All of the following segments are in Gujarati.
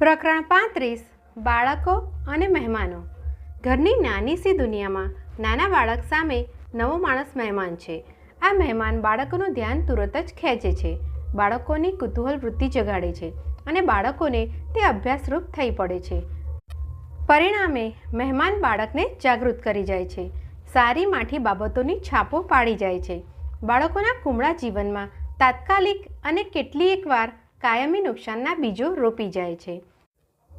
પ્રકરણ પાંત્રીસ, બાળકો અને મહેમાનો. ઘરની નાની સી દુનિયામાં નાના બાળક સામે નવો માણસ મહેમાન છે. આ મહેમાન બાળકોનું ધ્યાન તુરત જ ખેંચે છે. બાળકોની કુતૂહલ વૃત્તિ જગાડે છે અને બાળકોને તે અભ્યાસરૂપ થઈ પડે છે. પરિણામે, મહેમાન બાળકને જાગૃત કરી જાય છે. સારી માઠી બાબતોની છાપો પાડી જાય છે. બાળકોના કુમળા જીવનમાં તાત્કાલિક અને કેટલીક વાર કાયમી નુકસાનના બીજો રોપી જાય છે.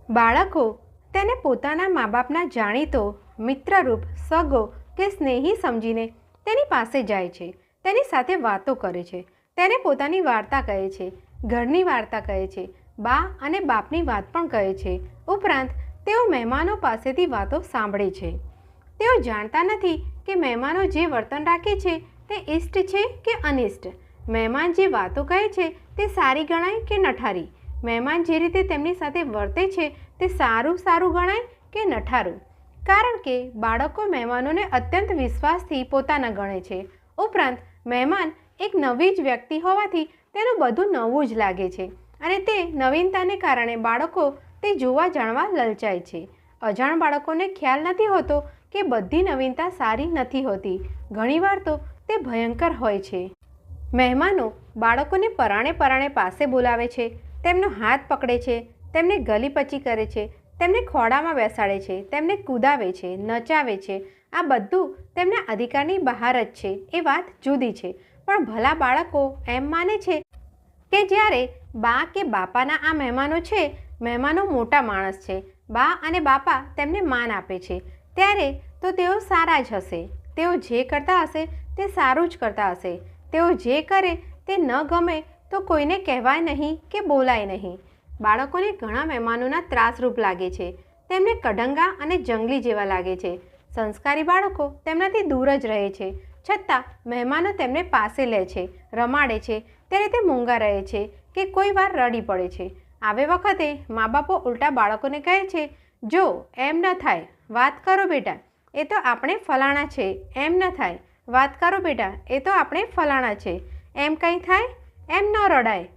બાળકો, તેને પોતાના મા બાપના જાણીતો, મિત્રરૂપ, સગો કે સ્નેહી સમજીને તેની પાસે જાય છે. તેની સાથે વાતો કરે છે. તેને પોતાની વાર્તા કહે છે. ઘરની વાર્તા કહે છે. બા અને બાપની વાત પણ કહે છે. ઉપરાંત, તેઓ મહેમાનો પાસેથી વાતો સાંભળે છે. તેઓ જાણતા નથી કે મહેમાનો જે વર્તન રાખે છે તે ઇષ્ટ છે કે અનિષ્ટ. મહેમાન જે વાતો કહે છે તે સારી ગણાય કે નઠારી? મહેમાન જે રીતે તેમની સાથે વર્તે છે તે સારું સારું ગણાય કે નઠારું? કારણ કે બાળકો મહેમાનોને અત્યંત વિશ્વાસથી પોતાના ગણે છે. ઉપરાંત, મહેમાન એક નવી જ વ્યક્તિ હોવાથી તેનું બધું નવું જ લાગે છે અને તે નવીનતાને કારણે બાળકો તે જોવા જાણવા લલચાય છે. અજાણ બાળકોને ખ્યાલ નથી હોતો કે બધી નવીનતા સારી નથી હોતી. ઘણીવાર તો તે ભયંકર હોય છે. મહેમાનો બાળકોને પરાણે પરાણે પાસે બોલાવે છે, તેમનો હાથ પકડે છે, તેમને ગલીપચી કરે છે, તેમને ખોડામાં બેસાડે છે, તેમને કૂદાવે છે, નચાવે છે. આ બધું તેમના અધિકારની બહાર જ છે, એ વાત જુદી છે. પણ ભલા બાળકો એમ માને છે કે જ્યારે બા કે બાપાના આ મહેમાનો છે, મહેમાનો મોટા માણસ છે. બા અને બાપા તેમને માન આપે છે. ત્યારે તો તેઓ સારા જ હશે. તેઓ જે કરતા હશે તે સારું જ કરતા હશે. તેઓ જે કરે તે ન ગમે તો કોઈને કહેવાય નહીં કે બોલાય નહીં. બાળકોને ઘણા મહેમાનોના ત્રાસરૂપ લાગે છે. તેમને કઢંગા અને જંગલી જેવા લાગે છે. સંસ્કારી બાળકો તેમનાથી દૂર જ રહે છે. છતાં મહેમાનો તેમને પાસે લે છે, રમાડે છે. ત્યારે તે મૂંગા રહે છે કે કોઈ વાર રડી પડે છે. આવે વખતે મા બાપો ઉલટા બાળકોને કહે છે, જો, એમ ન થાય. વાત કરો બેટા. એ તો આપણે ફલાણા છે. એમ ન થાય. વાત કરો બેટા, એ તો આપણે ફલાણા છે. એમ કંઈ થાય? એમ ન રડાય.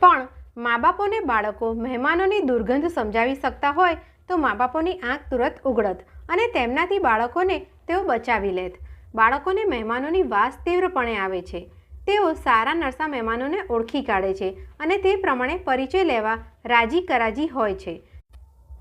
પણ મા બાપોને બાળકો મહેમાનોની દુર્ગંધ સમજાવી શકતા હોય તો મા બાપોની આંખ તુરત ઉગડત અને તેમનાથી બાળકોને તેઓ બચાવી લેત. બાળકોને મહેમાનોની વાસ તીવ્રપણે આવે છે. તેઓ સારા નરસા મહેમાનોને ઓળખી કાઢે છે અને તે પ્રમાણે પરિચય લેવા રાજી કરાજી હોય છે.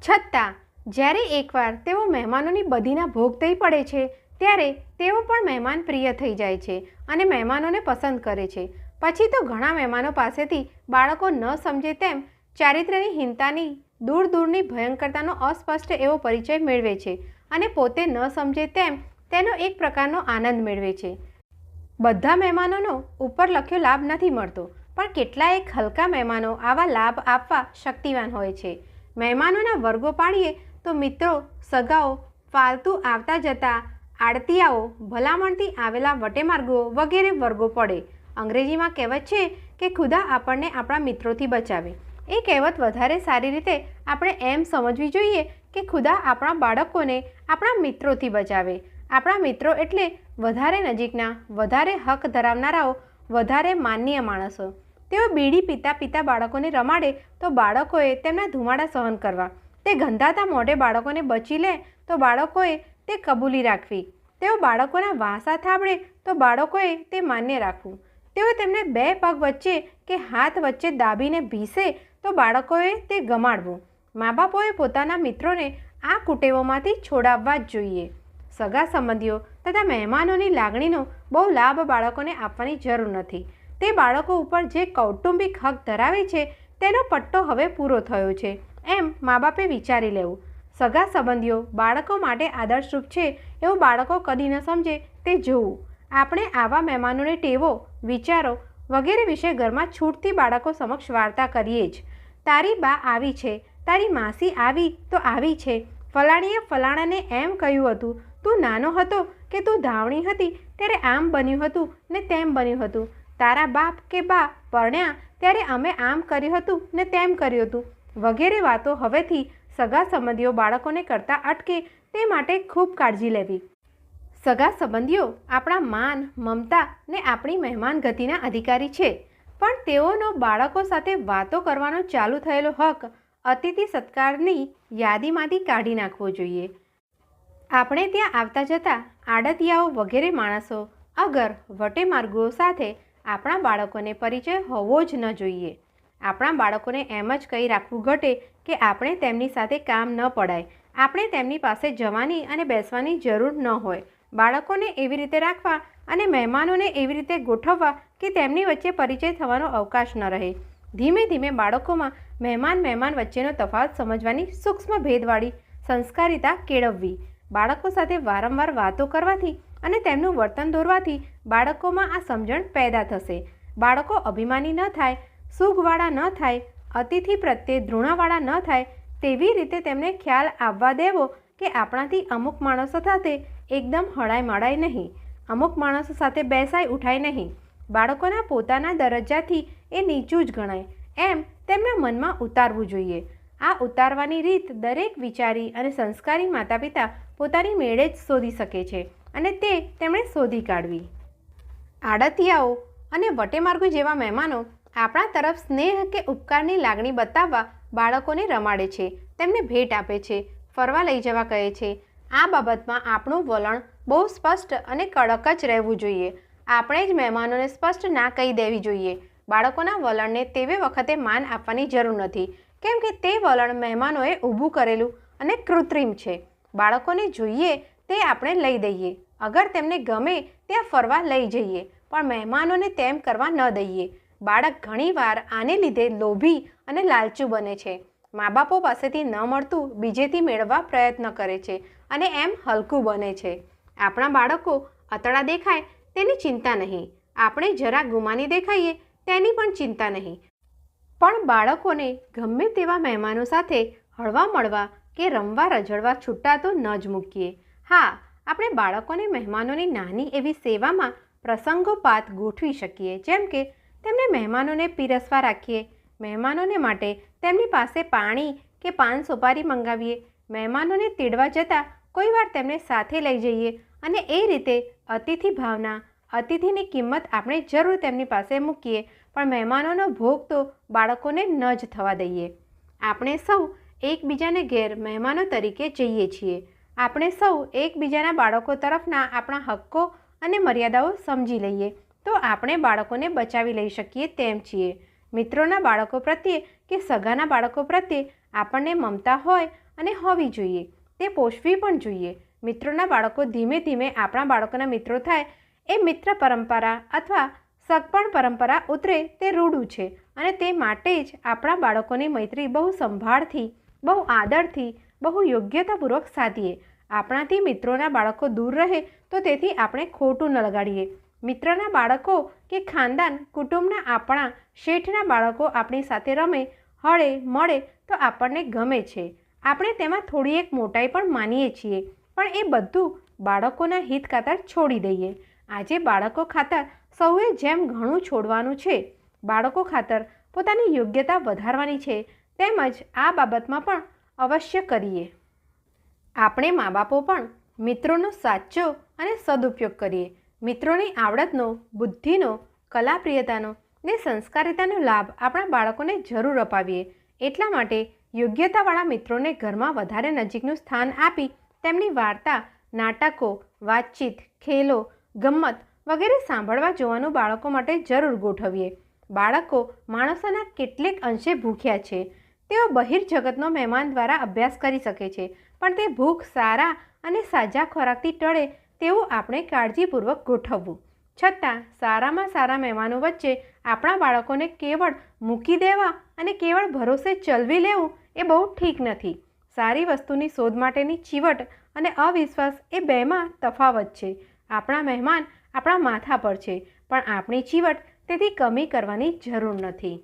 છતાં, જ્યારે એકવાર તેઓ મહેમાનોની બધીના ભોગ થઈ પડે છે ત્યારે તેઓ પણ મહેમાન પ્રિય થઈ જાય છે અને મહેમાનોને પસંદ કરે છે. પછી તો ઘણા મહેમાનો પાસેથી બાળકો ન સમજે તેમ ચારિત્ર્યની હિંતાની દૂર દૂરની ભયંકરતાનો અસ્પષ્ટ એવો પરિચય મેળવે છે અને પોતે ન સમજે તેમ તેનો એક પ્રકારનો આનંદ મેળવે છે. બધા મહેમાનોનો ઉપર લખ્યો લાભ નથી મળતો, પણ કેટલાયક હલકા મહેમાનો આવા લાભ આપવા શક્તિવાન હોય છે. મહેમાનોના વર્ગો પાડીએ તો મિત્રો સગાઓ, ફાલતુ આવતા જતા આડતિયાઓ ભલામણથી આવેલા વટેમાર્ગો વગેરે વર્ગો પડે. અંગ્રેજીમાં કહેવત છે કે ખુદા આપણને આપણા મિત્રોથી બચાવે. એ કહેવત વધારે સારી રીતે આપણે એમ સમજવી જોઈએ કે ખુદા આપણા બાળકોને આપણા મિત્રોથી બચાવે. આપણા મિત્રો એટલે વધારે નજીકના, વધારે હક ધરાવનારાઓ, વધારે માનનીય માણસો. તેઓ બીડી પીતા પીતા બાળકોને રમાડે તો બાળકોએ તેમના ધુમાડા સહન કરવા. તે ગંધાતા મોઢે બાળકોને બચી લે તો બાળકોએ તે કબૂલી રાખવી. તેઓ બાળકોના વાંસા થાબડે તો બાળકોએ તે માન્ય રાખવું. તેઓ તેમને બે પગ વચ્ચે કે હાથ વચ્ચે દાબીને ભીસે તો બાળકોએ તે ગમાડવું. મા બાપોએ પોતાના મિત્રોને આ કુટેવોમાંથી છોડાવવા જ જોઈએ. સગા સંબંધીઓ તથા મહેમાનોની લાગણીનો બહુ લાભ બાળકોને આપવાની જરૂર નથી. તે બાળકો ઉપર જે કૌટુંબિક હક ધરાવે છે તેનો પટ્ટો હવે પૂરો થયો છે. એમ મા બાપે વિચારી લેવું. સગા સંબંધીઓ બાળકો માટે આદર્શરૂપ છે એવું બાળકો કદી ન સમજે તે જોવું. આપણે આવા મહેમાનોને ટેવો, વિચારો વગેરે વિશે ઘરમાં છૂટથી બાળકો સમક્ષ વાર્તા કરીએ જ. તારી બા આવી છે, તારી માસી આવી તો આવી છે. ફલાણીએ ફલાણાને એમ કહ્યું હતું, તું નાનો હતો કે તું ધાવણી હતી ત્યારે આમ બન્યું હતું ને તેમ બન્યું હતું. તારા બાપ કે બા પરણ્યા ત્યારે અમે આમ કર્યું હતું ને તેમ કર્યું હતું. વગેરે વાતો હવેથી સગા સંબંધીઓ બાળકોને કરતા અટકે તે માટે ખૂબ કાળજી લેવી. સગા સંબંધીઓ આપણા માન, મમતા ને આપણી મહેમાન ગતિના અધિકારી છે. પણ તેઓનો બાળકો સાથે વાતો કરવાનો ચાલુ થયેલો હક, અતિથિ સત્કારની યાદીમાંથી કાઢી નાખવો જોઈએ. આપણે ત્યાં આવતા જતાં આડતિયાઓ વગેરે માણસો અગર વટે માર્ગો સાથે આપણા બાળકોને પરિચય હોવો જ ન જોઈએ. આપણા બાળકોને એમ જ કહી રાખવું ઘટે કે આપણે તેમની સાથે કામ ન પડાય. આપણે તેમની પાસે જવાની અને બેસવાની જરૂર ન હોય. બાળકોને એવી રીતે રાખવા અને મહેમાનોને એવી રીતે ગોઠવવા કે તેમની વચ્ચે પરિચય થવાનો અવકાશ ન રહે. ધીમે ધીમે બાળકોમાં મહેમાન મહેમાન વચ્ચેનો તફાવત સમજવાની સૂક્ષ્મ ભેદવાળી સંસ્કારિતા કેળવવી. બાળકો સાથે વારંવાર વાતો કરવાથી અને તેમનું વર્તન દોરવાથી બાળકોમાં આ સમજણ પેદા થશે. બાળકો અભિમાની ન થાય સુખવાળા ન થાય, અતિથિ પ્રત્યે ધૃણાવાળા ન થાય, તેવી રીતે તેમને ખ્યાલ આવવા દેવો કે આપણાથી અમુક માણસો સાથે એકદમ હળાઈ મળાય નહીં, અમુક માણસો સાથે બેસાય ઉઠાય નહીં. બાળકોના પોતાના દરજ્જાથી એ નીચું જ ગણાય. એમ તેમના મનમાં ઉતારવું જોઈએ. આ ઉતારવાની રીત દરેક વિચારી અને સંસ્કારી માતા પિતા પોતાની મેળે જ શોધી શકે છે અને તે તેમણે શોધી કાઢવી. આડતિયાઓ અને વટેમાર્ગો જેવા મહેમાનો આપણા તરફ સ્નેહ કે ઉપકારની લાગણી બતાવવા બાળકોને રમાડે છે, તેમને ભેટ આપે છે, ફરવા લઈ જવા કહે છે. આ બાબતમાં આપણું વલણ બહુ સ્પષ્ટ અને કડક જ રહેવું જોઈએ. આપણે જ મહેમાનોને સ્પષ્ટ ના કહી દેવી જોઈએ. બાળકોના વલણને તેવે વખતે માન આપવાની જરૂર નથી. કેમ કે તે વલણ મહેમાનોએ ઊભું કરેલું અને કૃત્રિમ છે. બાળકોને જોઈએ તે આપણે લઈ દઈએ. અગર તેમને ગમે ત્યાં ફરવા લઈ જઈએ, પણ મહેમાનોને તેમ કરવા ન દઈએ. બાળક ઘણીવાર આને લીધે લોભી અને લાલચુ બને છે. મા બાપો પાસેથી ન મળતું બીજેથી મેળવવા પ્રયત્ન કરે છે અને એમ હલકું બને છે. આપણા બાળકો અતડા દેખાય તેની ચિંતા નહીં. આપણે જરા ગુમાની દેખાઈએ તેની પણ ચિંતા નહીં. પણ બાળકોને ગમે તેવા મહેમાનો સાથે હળવા મળવા કે રમવા રજળવા છૂટા તો ન જ મૂકીએ. હા, આપણે બાળકોને મહેમાનોની નાની એવી સેવામાં પ્રસંગોપાત ગોઠવી શકીએ. જેમ કે તેમને મહેમાનોને પીરસવા રાખીએ. મહેમાનોને માટે તેમની પાસે પાણી કે પાન સુપારી મંગાવીએ. મહેમાનોને તેડવા જતાં કોઈવાર તેમને સાથે લઈ જઈએ અને એ રીતે અતિથિ ભાવના, અતિથિની કિંમત આપણે જરૂર તેમની પાસે મૂકીએ, પણ મહેમાનોનો ભોગ તો બાળકોને ન જ થવા દઈએ. આપણે સૌ એકબીજાને ઘેર મહેમાનો તરીકે જઈએ છીએ. આપણે સૌ એકબીજાના બાળકો તરફના આપણા હક્કો અને મર્યાદાઓ સમજી લઈએ. તો આપણે બાળકોને બચાવી લઈ શકીએ તેમ છીએ. મિત્રોના બાળકો પ્રત્યે કે સગાના બાળકો પ્રત્યે આપણને મમતા હોય અને હોવી જોઈએ. તે પોષવી પણ જોઈએ. મિત્રોના બાળકો ધીમે ધીમે આપણા બાળકોના મિત્રો થાય એ મિત્ર પરંપરા અથવા સગપણ પરંપરા ઉતરે તે રૂડું છે અને તે માટે જ આપણા બાળકોની મૈત્રી બહુ સંભાળથી, બહુ આદરથી, બહુ યોગ્યતાપૂર્વક સાધીએ. આપણાથી મિત્રોના બાળકો દૂર રહે તો તેથી આપણે ખોટું ન લગાડીએ. મિત્રના બાળકો કે ખાનદાન કુટુંબના આપણા શેઠના બાળકો આપણી સાથે રમે, હળે, મળે તો આપણને ગમે છે. આપણે તેમાં થોડી એક મોટાઈ પણ માનીએ છીએ, પણ એ બધું બાળકોના હિત ખાતર છોડી દઈએ. આજે બાળકો ખાતર સૌએ જેમ ઘણું છોડવાનું છે, બાળકો ખાતર પોતાની યોગ્યતા વધારવાની છે, તેમજ આ બાબતમાં પણ અવશ્ય કરીએ. આપણે મા બાપો પણ મિત્રોનો સાચો અને સદુપયોગ કરીએ. મિત્રોની આવડતનો, બુદ્ધિનો, કલાપ્રિયતાનો ને સંસ્કારિતાનો લાભ આપણા બાળકોને જરૂર અપાવીએ. એટલા માટે યોગ્યતાવાળા મિત્રોને ઘરમાં વધારે નજીકનું સ્થાન આપી તેમની વાર્તા, નાટકો, વાતચીત, ખેલો, ગમ્મત વગેરે સાંભળવા જોવાનું બાળકો માટે જરૂર ગોઠવીએ. બાળકો માણસોના કેટલેક અંશે ભૂખ્યા છે. તેઓ બહિર્જગતનો મહેમાન દ્વારા અભ્યાસ કરી શકે છે, પણ તે ભૂખ, સારા અને સાજા ખોરાકથી ટળે તેવું આપણે કાળજીપૂર્વક ગોઠવવું. છતાં, સારામાં સારા મહેમાનો વચ્ચે આપણા બાળકોને કેવળ મૂકી દેવા અને કેવળ ભરોસે ચલવી લેવું એ બહુ ઠીક નથી. સારી વસ્તુની શોધ માટેની ચીવટ અને અવિશ્વાસ એ બેમાં તફાવત છે. આપણા મહેમાન આપણા માથા પર છે, પણ આપણી ચીવટ તેથી કમી કરવાની જરૂર નથી.